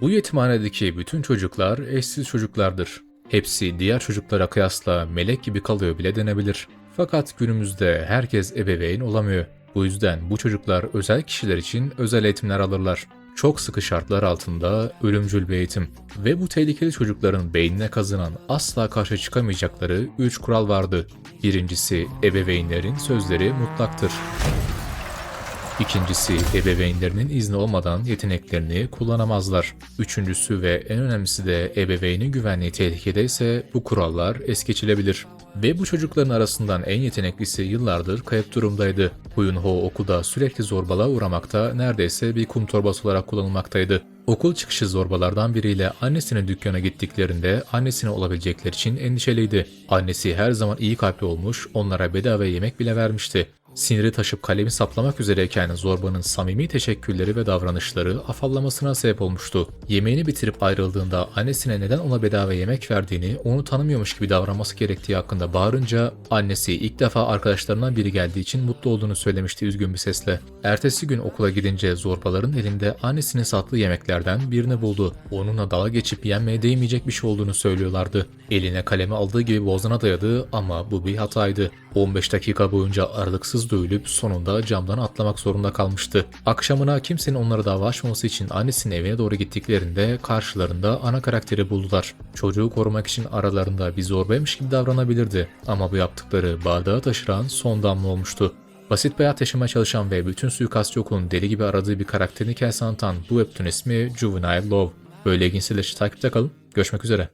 Bu yetimhanedeki bütün çocuklar eşsiz çocuklardır. Hepsi diğer çocuklara kıyasla melek gibi kalıyor bile denebilir. Fakat günümüzde herkes ebeveyn olamıyor. Bu yüzden bu çocuklar özel kişiler için özel eğitimler alırlar. Çok sıkı şartlar altında ölümcül bir eğitim. Ve bu tehlikeli çocukların beynine kazınan asla karşı çıkamayacakları 3 kural vardı. Birincisi ebeveynlerin sözleri mutlaktır. İkincisi, ebeveynlerinin izni olmadan yeteneklerini kullanamazlar. Üçüncüsü ve en önemlisi de ebeveynin güvenliği tehlikedeyse bu kurallar es geçilebilir. Ve bu çocukların arasından en yeteneklisi yıllardır kayıp durumdaydı. Huyun Ho okulda sürekli zorbalığa uğramakta neredeyse bir kum torbası olarak kullanılmaktaydı. Okul çıkışı zorbalardan biriyle annesinin dükkana gittiklerinde annesine olabilecekler için endişeliydi. Annesi her zaman iyi kalpli olmuş, onlara bedava yemek bile vermişti. Siniri taşıp kalemi saplamak üzereyken zorbanın samimi teşekkürleri ve davranışları afallamasına sebep olmuştu. Yemeğini bitirip ayrıldığında annesine neden ona bedava yemek verdiğini, onu tanımıyormuş gibi davranması gerektiği hakkında bağırınca annesi ilk defa arkadaşlarından biri geldiği için mutlu olduğunu söylemişti üzgün bir sesle. Ertesi gün okula gidince zorbaların elinde annesinin sattığı yemeklerden birini buldu. Onunla dalga geçip yenmeye değmeyecek bir şey olduğunu söylüyorlardı. Eline kalemi aldığı gibi boğazına dayadı ama bu bir hataydı. 15 dakika boyunca aralıksız dövülüp sonunda camdan atlamak zorunda kalmıştı. Akşamına kimsenin onlara dava için annesinin evine doğru gittiklerinde karşılarında ana karakteri buldular. Çocuğu korumak için aralarında bir zorbaymış gibi davranabilirdi ama bu yaptıkları bardağı taşıran son damla olmuştu. Basit bir hayat yaşamaya çalışan ve bütün suikastçı okulun deli gibi aradığı bir karakterini hikayesi bu webtoon ismi Juvenile Love. Böyle ilginç takipte kalın. Görüşmek üzere.